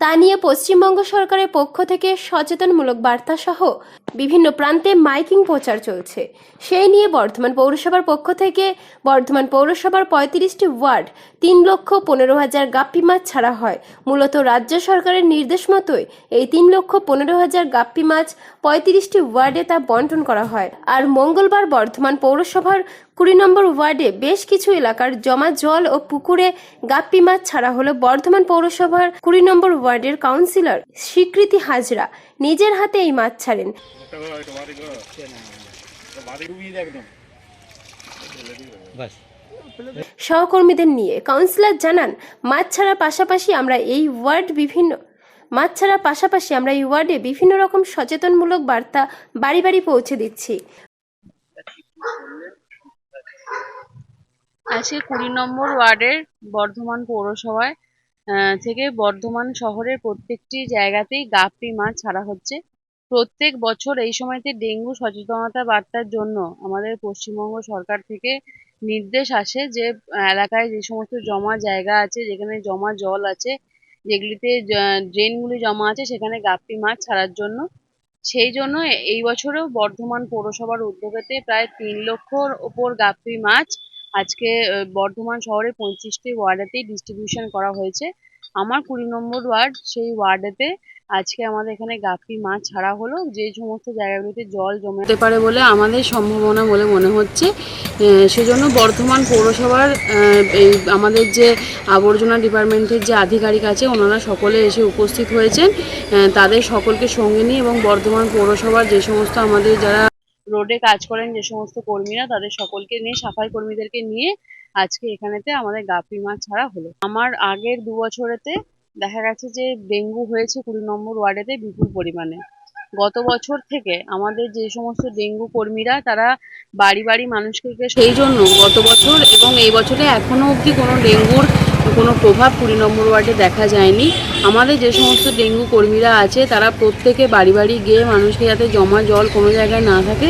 তা নিয়ে পশ্চিমবঙ্গ সরকারের পক্ষ থেকে সচেতনমূলক বার্তা সহ বিভিন্ন প্রান্তে মাইকিং প্রচার চলছে। সেই নিয়ে বর্ধমান পৌরসভার পক্ষ থেকে বর্ধমান পৌরসভার পঁয়ত্রিশটি ওয়ার্ড তিন লক্ষ পনেরো হাজার গাপ্পি মাছ ছাড়া হয়। মূলত রাজ্য সরকারের নির্দেশ মতোই এই তিন লক্ষ পনেরো হাজার গাপ্পি মাছ পঁয়ত্রিশটি ওয়ার্ডে তা বন্টন করা হয়। আর মঙ্গলবার বর্ধমান পৌরসভার কুড়ি নম্বর ওয়ার্ডে বেশ কিছু এলাকার জমা জল ও পুকুরে গাপ্পি মাছ ছাড়া হলো। বর্ধমান পৌরসভার কুড়ি নম্বর ওয়ার্ডের কাউন্সিলর স্বীকৃতি হাজরা নিজের হাতে এই মাছ ছাড়েন। সহকর্মীদের নিয়ে কাউন্সিলর জানান মাছ ছাড়ার পাশাপাশি আমরা এই ওয়ার্ড বিভিন্ন মাছ ছাড়ার পাশাপাশি আমরা এই ওয়ার্ডে বিভিন্ন রকম সচেতনমূলক বার্তা বাড়ি বাড়ি পৌঁছে দিচ্ছি। আজকে কুড়ি নম্বর ওয়ার্ডের বর্ধমান পৌরসভায় থেকে বর্ধমান শহরের প্রত্যেকটি জায়গাতেই গাপ্পি মাছ ছাড়া হচ্ছে। প্রত্যেক বছর এই সময়তে ডেঙ্গু সচেতনতা বার্তার জন্য আমাদের পশ্চিমবঙ্গ সরকার থেকে নির্দেশ আসে যে এলাকায় যে সমস্ত জমা জায়গা আছে, যেখানে জমা জল আছে, যেগুলিতে ড্রেনগুলি জমা আছে, সেখানে গাপ্পি মাছ ছাড়ার জন্য। সেই জন্য এই বছরেও বর্ধমান পৌরসভার উদ্যোগেতে প্রায় তিন লক্ষর ওপর গাপ্পি মাছ আজকে বর্ধমান শহরের পঁয়ত্রিশটি ওয়ার্ডেতেই ডিস্ট্রিবিউশন করা হয়েছে। আমার কুড়ি নম্বর ওয়ার্ড, সেই ওয়ার্ডেতে আজকে আমাদের এখানে গাপ্পি মাছ ছাড়া হলো। যে সমস্ত জায়গাগুলোতে জল জমে হতে পারে বলে আমাদের সম্ভাবনা বলে মনে হচ্ছে সেজন্য বর্ধমান পৌরসভার এই আমাদের যে আবর্জনা ডিপার্টমেন্টের যে আধিকারিক আছে, ওনারা সকলে এসে উপস্থিত হয়েছেন। তাদের সকলকে সঙ্গে নিয়ে এবং বর্ধমান পৌরসভার যে সমস্ত আমাদের যারা রোডে কাজ করেন যে সমস্ত কর্মীরা, তাদের সকলকে নিয়ে, সাফাই কর্মীদেরকে নিয়ে আজকে এখানেতে আমাদের গাপ্পি মাছ ছাড়া হলো। আমার আগের দু বছরেতে দেখা গেছে যে ডেঙ্গু হয়েছে কুড়ি নম্বর ওয়ার্ডেতে বিপুল পরিমাণে। গত বছর থেকে আমাদের যে সমস্ত ডেঙ্গু কর্মীরা, তারা বাড়ি বাড়ি মানুষকে সেই জন্য গত বছর এবং এই বছরে এখনও অবধি কোনো ডেঙ্গুর কোনো প্রভাব কুড়ি নম্বর ওয়ার্ডে দেখা যায়নি। আমাদের যে সমস্ত ডেঙ্গু কর্মীরা আছে, তারা প্রত্যেকে বাড়ি বাড়ি গিয়ে মানুষকে যাতে জমা জল কোনো জায়গায় না থাকে,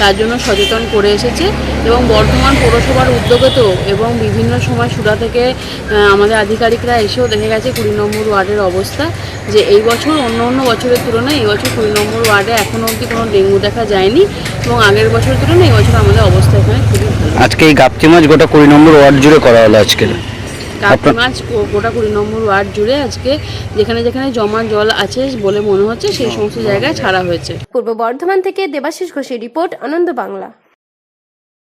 তার জন্য সচেতন করে এসেছে। এবং বর্ধমান পৌরসভার উদ্যোগেতেও এবং বিভিন্ন সময় সুরা থেকে আমাদের আধিকারিকরা এসেও দেখে গেছে কুড়ি নম্বর ওয়ার্ডের অবস্থা, যে এই বছর অন্য অন্য বছরের তুলনায় এই বছর কুড়ি নম্বর ওয়ার্ডে এখনও অবধি কোনো ডেঙ্গু দেখা যায়নি এবং আগের বছরের তুলনায় এই বছর আমাদের অবস্থা এখানে খুবই আজকে এই গাপ্তি মাছ গোটা কুড়ি নম্বর ওয়ার্ড জুড়ে করা হলো আজকে। কার্তিক আপনার- মাছ গো- গোটা কুড়ি নম্বর ওয়ার্ড জুড়ে আজকে যেখানে যেখানে জমা জল আছে বলে মনে হচ্ছে সেই সমস্ত জায়গায় ছাড়া হয়েছে। পূর্ব বর্ধমান থেকে দেবাশিস ঘোষের রিপোর্ট আনন্দ বাংলা।